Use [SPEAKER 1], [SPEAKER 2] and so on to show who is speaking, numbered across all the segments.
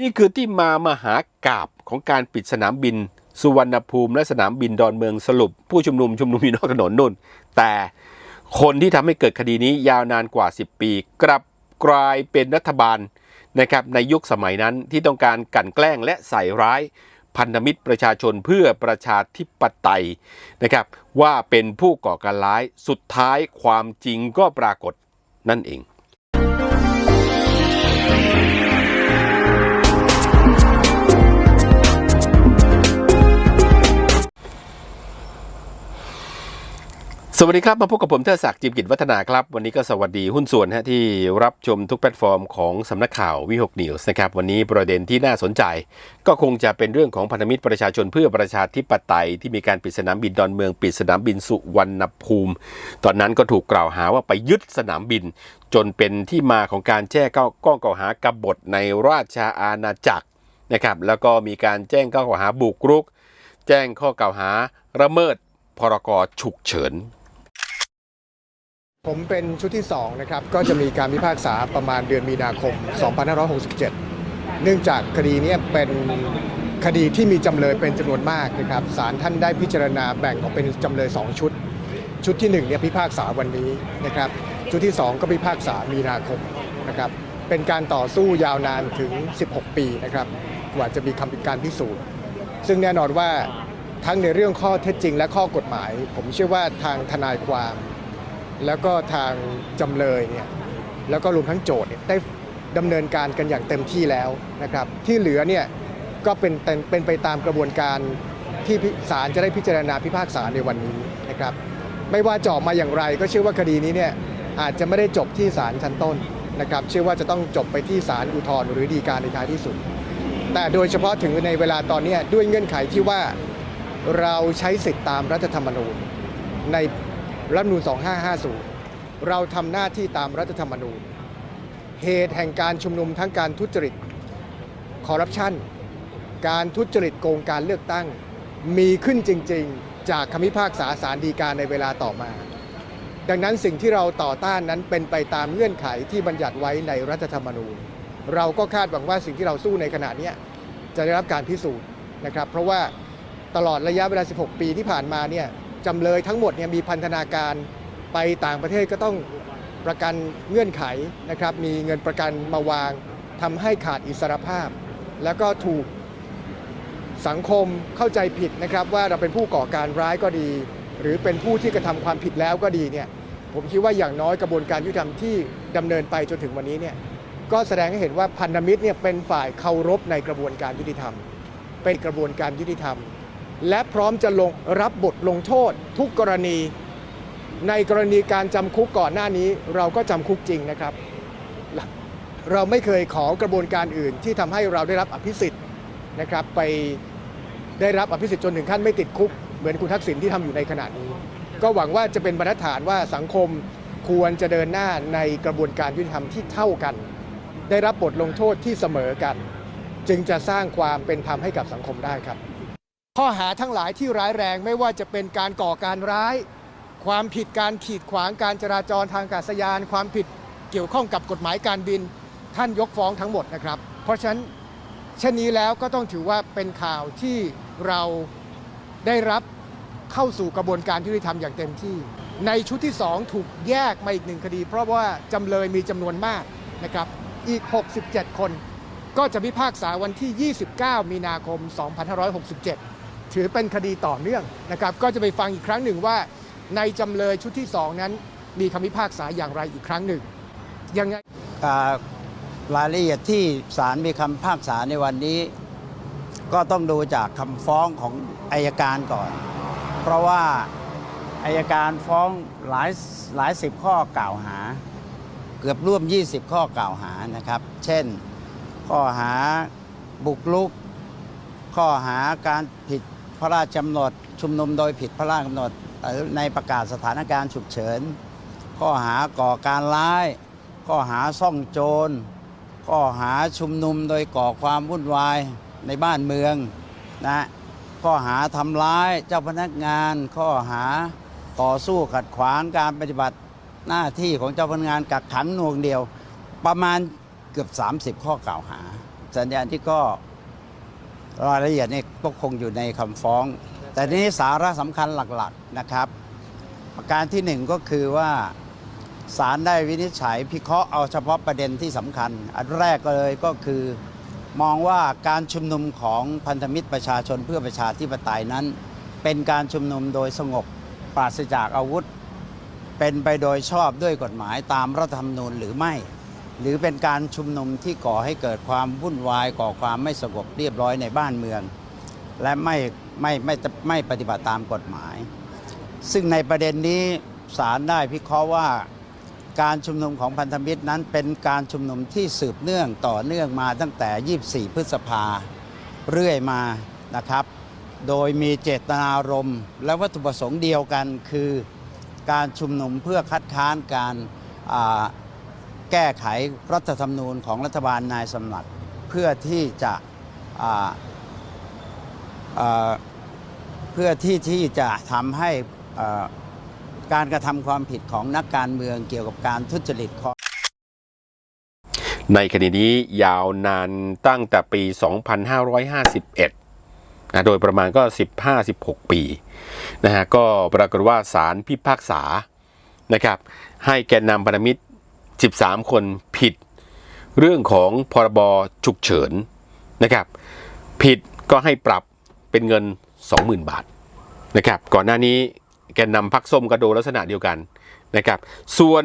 [SPEAKER 1] นี่คือที่มามหากาบของการปิดสนามบิน สุวรรณภูมิและสนามบินดอนเมืองสรุป ผู้ชุมนุมชุมนุมอยู่นอกถนนนุ่น แต่คนที่ทำให้เกิดคดีนี้ยาวนานกว่า 10 ปี กลับกลายเป็นรัฐบาลนะครับในยุคสมัยนั้นที่ต้องการกลั่นแกล้งและใส่ร้ายพันธมิตรประชาชนเพื่อประชาธิปไตยนะครับว่าเป็นผู้ก่อการร้ายสุดท้ายความจริงก็ปรากฏนั่นเอง สวัสดีครับ มาพบกับผมเทอศักดิ์จิมกิจวัฒนาครับ วันนี้ก็สวัสดีหุ้นส่วนฮะที่รับชมทุกแพลตฟอร์มของสำนักข่าววิหกนิวส์นะครับ วันนี้ประเด็นที่น่าสนใจ ก็คงจะเป็นเรื่องของพันธมิตรประชาชนเพื่อประชาธิปไตย ที่มีการปิดสนามบินดอนเมือง ปิดสนามบินสุวรรณภูมิ ตอนนั้นก็ถูกกล่าวหาว่าไปยึดสนามบิน จนเป็นที่มาของการแจ้งก้องกล่าวหากบฏในราชอาณาจักรนะครับแล้วก็มีการแจ้งข้อกล่าวหาบุกรุก แจ้งข้อกล่าวหาละเมิดพรกฉุกเฉิน
[SPEAKER 2] ผมเป็นชุดที่2นะครับก็จะมีการพิพากษาประมาณเดือนมีนาคม 2567 เนื่องจากคดีนี้เป็นคดีที่มีจำเลยเป็นจำนวนมากนะครับศาลท่านได้พิจารณาแบ่งออกเป็นจำเลย 2 ชุด ชุดที่1เนี่ยพิพากษาวันนี้นะครับชุดที่ 2 ก็พิพากษามีนาคมนะครับเป็นการต่อสู้ยาวนานถึง 16 ปีนะครับกว่าจะมีคำพิการพิสูจน์ ซึ่งแน่นอนว่าทั้งในเรื่องข้อเท็จจริงและข้อกฎหมาย ผมเชื่อว่าทางทนายความ แล้วก็ทางจำเลยเนี่ยแล้วก็รวมทั้งโจทย์เนี่ยได้ดำเนินการกันอย่างเต็มที่แล้วนะครับที่เหลือเนี่ยก็เป็นเป็นไปตามกระบวนการที่ศาลจะได้พิจารณาพิพากษาในวันนี้นะครับไม่ว่าจะออกมาอย่างไรก็เชื่อว่าคดีนี้เนี่ยอาจจะไม่ได้จบที่ศาลชั้นต้นนะครับเชื่อว่าจะต้องจบไปที่ศาลอุทธรณ์หรือฎีกาในท้ายที่สุด แต่โดยเฉพาะถึงในเวลาตอนนี้ด้วยเงื่อนไขที่ว่าเราใช้สิทธิตามรัฐธรรมนูญใน รัฐมนูญ2550 เราทำหน้าที่ตามรัฐธรรมนูญ เหตุแห่งการชุมนุมทั้งการทุจริตคอร์รัปชันการทุจริตโกงการเลือกตั้ง มีขึ้นจริง ๆ จากคำพิพากษาสารดีกาในเวลาต่อมา ดังนั้นสิ่งที่เราต่อต้านนั้นเป็นไปตามเงื่อนไขที่บัญญัติไว้ในรัฐธรรมนูญ เราก็คาดหวังว่าสิ่งที่เราสู้ในขณะนี้จะได้รับการพิสูจน์นะครับ เพราะว่าตลอดระยะเวลา 16 ปีที่ผ่านมาเนี่ย จำเลยทั้งหมดเนี่ยมีพันธนาการไปต่างประเทศก็ต้องประกันเงื่อนไขนะครับ มีเงินประกันมาวางทำให้ขาดอิสรภาพ แล้วก็ถูกสังคมเข้าใจผิดนะครับ ว่าเราเป็นผู้ก่อการร้ายก็ดี หรือเป็นผู้ที่กระทำความผิดแล้วก็ดีเนี่ยผมคิดว่าอย่างน้อยกระบวนการยุติธรรมที่ดำเนินไปจนถึงวันนี้เนี่ยก็แสดงให้เห็นว่าพันธมิตรเนี่ยเป็นฝ่ายเคารพในกระบวนการยุติธรรม เป็นกระบวนการยุติธรรม และพร้อมจะลงรับบทลงโทษทุกกรณี ในกรณีการจำคุกก่อนหน้านี้ เราก็จำคุกจริงนะครับ เราไม่เคยขอกระบวนการอื่นที่ทำให้เราได้รับอภิสิทธิ์นะครับ ไปได้รับอภิสิทธิ์จนถึงขั้นไม่ติดคุก เหมือนคุณทักษิณที่ทำอยู่ในขณะนี้ ก็หวังว่าจะเป็นบรรทัดฐานว่าสังคมควรจะเดินหน้าในกระบวนการยุติธรรมที่เท่ากัน ได้รับบทลงโทษที่เสมอกัน จึงจะสร้างความเป็นธรรมให้กับสังคมได้ครับ ข้อหาทั้งหลายที่ร้ายแรงไม่ว่าจะเป็นการก่อการร้าย ความผิดการขีดขวางการจราจรทางอากาศยาน ความผิดเกี่ยวข้องกับกฎหมายการบิน ท่านยกฟ้องทั้งหมดนะครับ เพราะฉะนั้นเช่นนี้แล้วก็ต้องถือว่าเป็นข่าวที่เราได้รับเข้าสู่กระบวนการยุติธรรมอย่างเต็มที่ ในชุดที่ 2 ถูกแยกมาอีกหนึ่งคดี เพราะว่าจำเลยมีจำนวนมากนะครับอีก 67 คน ก็จะพิพากษาวันที่ 29 มีนาคม 2567 ถือเป็นคดีต่อเนื่องนะครับ ก็จะไปฟังอีกครั้งหนึ่งว่าในจำเลยชุดที่ 2 นั้น มีคำพิพากษาอย่างไรอีกครั้งหนึ่งยังไง
[SPEAKER 3] รายละเอียดที่ศาลมีคำพิพากษาในวันนี้ ก็ต้องดูจากคำฟ้องของอายการก่อน เพราะว่าอายการฟ้องหลายหลายสิบข้อกล่าวหา เกือบร่วม 20 ข้อกล่าวหานะครับ เช่น ข้อหาบุกรุก ข้อหาการผิด พระราชกำหนดชุมนุมโดยผิดพระราชกำหนดในประกาศสถานการณ์ฉุกเฉิน ข้อหาก่อการร้าย ข้อหาซ่องโจร ข้อหาชุมนุมโดยก่อความวุ่นวายในบ้านเมืองนะข้อหาทำร้ายเจ้าพนักงาน ข้อหาต่อสู้ขัดขวางการปฏิบัติหน้าที่ของเจ้าพนักงานกักขังหน่วงเดียว ประมาณเกือบ 30 ข้อกล่าวหา สัญญาณที่ก็ รายละเอียดนี่ก็คงอยู่ในคำฟ้อง แต่นี้สาระสำคัญหลักๆนะครับ ประการที่หนึ่งก็คือว่าศาลได้วินิจฉัยพิเคราะห์เอาเฉพาะประเด็นที่สำคัญ อันแรกเลยก็คือ มองว่าการชุมนุมของพันธมิตรประชาชนเพื่อประชาธิปไตยนั้น เป็นการชุมนุมโดยสงบปราศจากอาวุธ เป็นไปโดยชอบด้วยกฎหมายตามรัฐธรรมนูญหรือไม่ หรือเป็นการชุมนุมที่ก่อให้เกิดความวุ่นวายก่อความไม่สงบเรียบร้อยในบ้านเมือง และไม่ไม่ไม่ไม่ปฏิบัติตามกฎหมาย ซึ่งในประเด็นนี้ศาลได้พิเคราะห์ว่าการชุมนุมของพันธมิตรนั้นเป็นการชุมนุมที่สืบเนื่องต่อเนื่องมาตั้งแต่ 24 พฤษภาเรื่อยมานะครับ โดยมีเจตนารมณ์และวัตถุประสงค์เดียวกันคือการชุมนุมเพื่อคัดค้านการ แก้ไขรัฐธรรมนูญของรัฐบาลนายสมรัฐเพื่อที่จะเพื่อที่ที่จะทำให้การกระทำความผิดของนักการเมืองเกี่ยวกับการทุจริต
[SPEAKER 1] ในคดีนี้ยาวนานตั้งแต่ปี 2551นะโดยประมาณก็ 15-16 ปีนะฮะก็ปรากฏว่าศาลพิพากษานะครับให้แกนนำพันธมิตร 13 คนผิดเรื่องของพรบฉุกเฉินนะครับ ผิดก็ให้ปรับเป็นเงิน 20,000 บาทนะครับ ก่อนหน้านี้แกนนำพักส้มก็โดลักษณะเดียวกันนะครับ ส่วน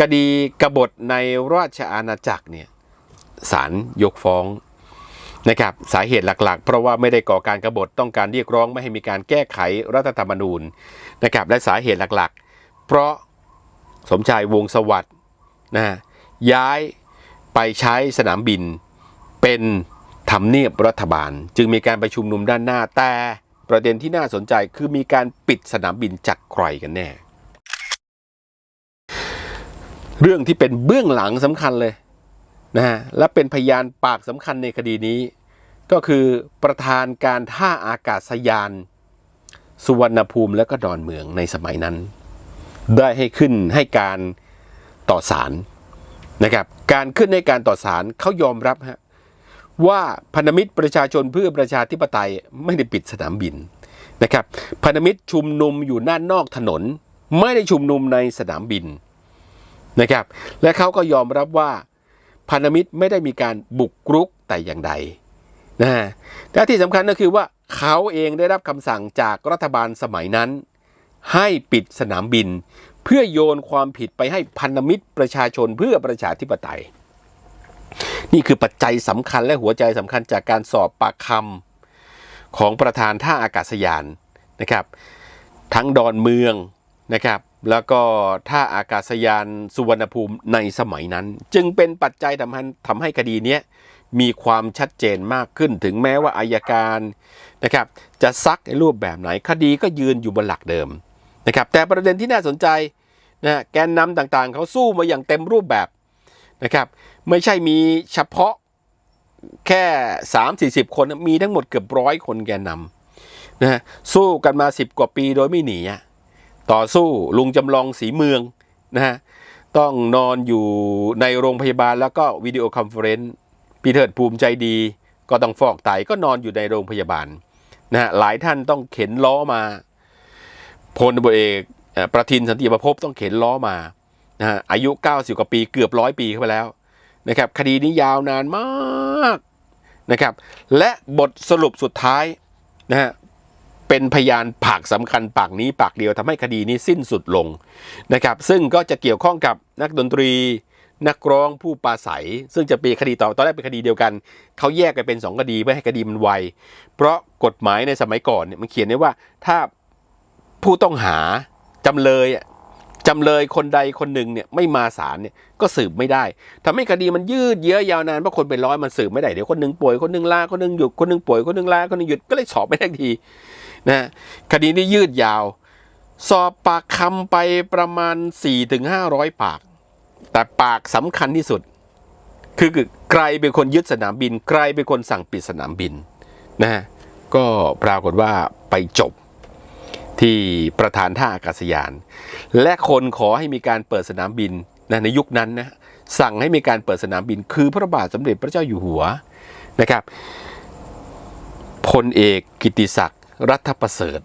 [SPEAKER 1] คดีกบฏในราชอาณาจักรเนี่ยศาลยกฟ้องนะครับสาเหตุหลักๆ เพราะว่าไม่ได้ก่อการกบฏต้องการเรียกร้องไม่ให้มีการแก้ไขรัฐธรรมนูญนะครับและสาเหตุหลักๆ เพราะสมชายวงสวัสด์ นะย้ายไปใช้สนามบิน เป็นทำเนียบรัฐบาล จึงมีการประชุมนุมด้านหน้าแต่ประเด็นที่น่าสนใจคือมีการปิดสนามบินจากใครกันแน่ เรื่องที่เป็นเบื้องหลังสำคัญเลยนะฮะและเป็นพยานปากสำคัญในคดีนี้ ก็คือประธานการท่าอากาศยาน สุวรรณภูมิและก็ดอนเมืองในสมัยนั้น ได้ให้ขึ้นให้การ ต่อศาลนะครับการขึ้นให้การต่อศาลเขายอมรับฮะว่าพันธมิตรประชาชนเพื่อประชาธิปไตยไม่ได้ปิดสนามบินนะครับพันธมิตรชุมนุมอยู่ด้านนอกถนน ไม่ได้ชุมนุมในสนามบินนะครับและเขาก็ยอมรับว่าพันธมิตรไม่ได้มีการบุกรุกแต่อย่างใดนะฮะและที่สำคัญก็คือว่าเขาเองได้รับคำสั่งจากรัฐบาลสมัยนั้น ให้ปิดสนามบิน เพื่อโยนความผิดไปให้พันธมิตรประชาชนเพื่อประชาธิปไตย นี่คือปัจจัยสำคัญและหัวใจสำคัญจากการสอบปากคำของประธานท่าอากาศยานนะครับ ทั้งดอนเมืองนะครับแล้วก็ท่าอากาศยานสุวรรณภูมิในสมัยนั้น จึงเป็นปัจจัยทำให้ทำให้คดีนี้มีความชัดเจนมากขึ้นถึงแม้ว่าอายการนะครับจะซักในรูปแบบไหนคดีก็ยืนอยู่บนหลักเดิม นะครับแต่ประเด็นที่น่าสนใจนะแกนนำต่างๆ เขาสู้มาอย่างเต็มรูปแบบนะครับไม่ใช่มีเฉพาะแค่ 3-40 คนมีทั้งหมดเกือบร้อยคนแกนนำนะฮะสู้กันมา 10 กว่าปีโดยไม่หนีต่อสู้ลุงจำลองสีเมืองนะฮะต้องนอนอยู่ในโรงพยาบาลแล้วก็วิดีโอคอนเฟอเรนซ์พีเถิดภูมิใจดี ก็ต้องฟอกไตก็นอนอยู่ในโรงพยาบาลนะฮะหลายท่านต้องเข็นล้อมา พลตบเอกเอ่อประทินสันติประพบต้องเข็นล้อมานะฮะอายุ 90 กว่าปีเกือบร้อยปีเข้าไปแล้วนะครับคดีนี้ยาวนานมากนะครับและบทสรุปสุดท้ายนะฮะเป็นพยานปากสำคัญปากนี้ปากเดียวทำให้คดีนี้สิ้นสุดลงนะครับซึ่งก็จะเกี่ยวข้องกับนักดนตรี นักร้องผู้ปาศัย ซึ่งจะเป็นคดีต่อตอนแรกเป็นคดีเดียวกันเขาแยกกันเป็น 2 คดีเพื่อให้คดีมันไว เพราะกฎหมายในสมัยก่อนเนี่ยมันเขียนไว้ว่าถ้า ผู้ต้องหาจำเลยอะจำเลยคนใดคนหนึ่งเนี่ยไม่มาศาลเนี่ยก็สืบไม่ได้ทำให้คดีมันยืดเยื้อยาวนานเพราะคนเป็นร้อยมันสืบไม่ได้เดี๋ยวคนหนึ่งป่วยคนหนึ่งลาคนหนึ่งหยุดคนหนึ่งป่วยคนหนึ่งลาคนหนึ่งหยุดก็เลยสอบไม่ได้ทีนะคดีนี้ยืดยาว สอบปากคำไปประมาณ4-500ปาก แต่ปากสำคัญที่สุด คือใครเป็นคนยึดสนามบิน ใครเป็นคนสั่งปิดสนามบินนะฮะก็ปรากฏว่าไปจบ ที่ประธานท่าอากาศยาน และคนขอให้มีการเปิดสนามบินนะในยุคนั้นนะสั่งให้มีการเปิดสนามบิน คือพระบาทสมเด็จพระเจ้าอยู่หัวนะครับพลเอกกิติศักดิ์รัฐประเสริฐ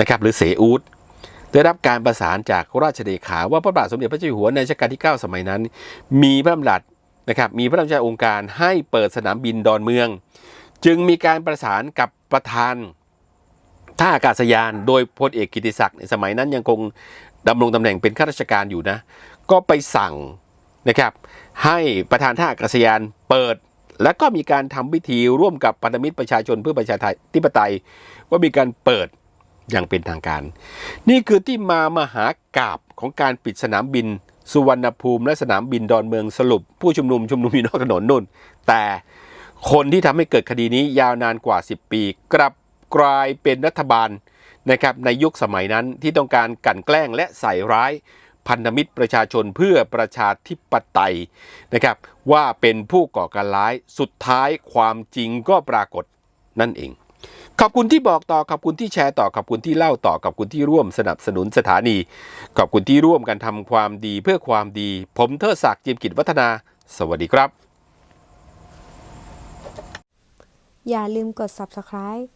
[SPEAKER 1] นะครับหรือเสอูดได้รับการประสานจากราชเลขาว่าพระบาทสมเด็จพระเจ้าอยู่หัวในรัชกาลที่ 9 สมัยนั้น มีพระดำรัสนะครับมีพระราชองค์การให้เปิดสนามบินดอนเมือง จึงมีการประสานกับประธาน ท่าอากาศยาน โดยพลเอกกิติศักดิ์ในสมัยนั้นยังคงดำรงตำแหน่งเป็นข้าราชการอยู่นะ ก็ไปสั่งนะครับ ให้ประธานท่าอากาศยานเปิด แล้วก็มีการทำพิธีร่วมกับพันธมิตรประชาชนเพื่อประชาธิปไตย ว่ามีการเปิดอย่างเป็นทางการ นี่คือที่มามหากราบของการปิดสนามบิน สุวรรณภูมิ และสนามบินดอนเมืองสรุป ผู้ชุมนุมชุมนุมอยู่นอกถนนนุ่น แต่คนที่ทำให้เกิดคดีนี้ยาวนานกว่า 10 ปี กลับ กลายเป็นรัฐบาลนะครับในยุคสมัยนั้นที่ต้องการกันแกล้งและใส่ร้ายพันธมิตรประชาชนเพื่อประชาธิปไตยนะครับว่าเป็นผู้ก่อการร้ายสุดท้ายความจริงก็ปรากฏนั่นเอง ขอบคุณที่บอกต่อขอบคุณที่แชร์ต่อขอบคุณที่เล่าต่อขอบคุณที่ร่วมสนับสนุนสถานี ขอบคุณที่ร่วมกันทำความดีเพื่อความดี ผมเทิดศักดิ์จิมกิจวัฒนา สวัสดีครับ
[SPEAKER 4] อย่าลืมกด subscribe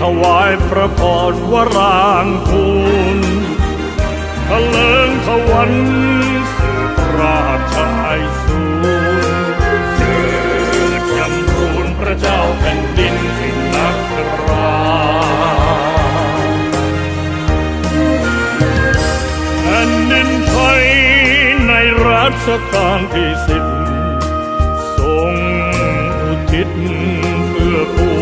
[SPEAKER 5] ถวายพระพรวรางคูณทะเลิงทวันสืบราชไอสูรเจิดยำรูนพระเจ้าแผ่นดินสิ่งนักราแผ่นดินไทยในรัชกาลที่สิบทรงอุทิศเพื่อปวงประชา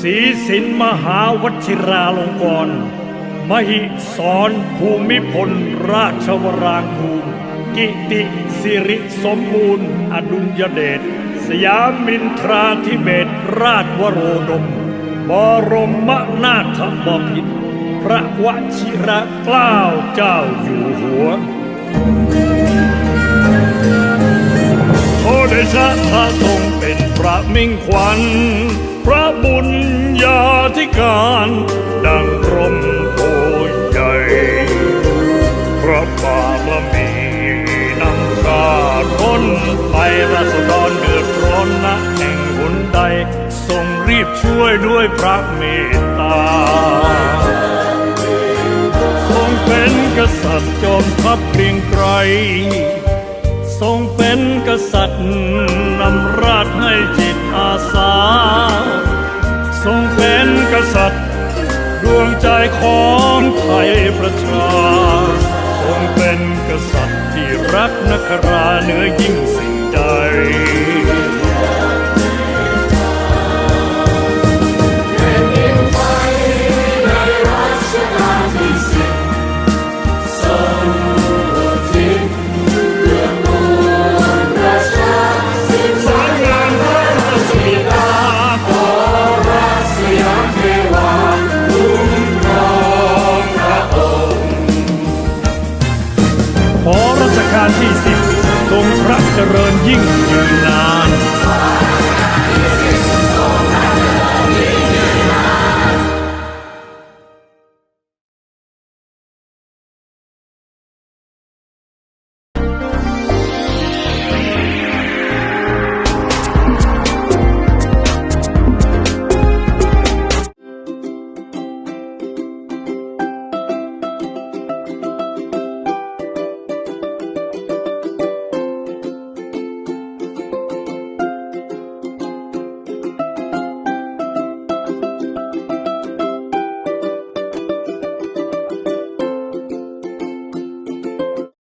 [SPEAKER 5] ศีสินมหาวชิราลงกรณมหิสรภูมิพล ราชวรางคูกิติสิริสมบูรณ์ อดุลยเดช สยามินทราธิเบศราชวโรดม บรมนาถบพิตรพระวชิระเกล้าเจ้าอยู่หัวโอเดชะพระทรงเป็นพระมิ่งขวัญ พระบุญญาธิการดังร่มโพใหญ่พระบารมีนำชาท้นไปราษฎรเดือดร้อนนะแห่งหนใดทรงรีบช่วยด้วยพระเมตตาทรงเป็นกษัตริย์จอมทัพเกรียงไกรทรงเป็นกษัตริย์ ของไทยประชา คงเป็นกษัตริย์ที่รักนักราเหนือยิ่งสิ่งใด 坚韧，永无涯。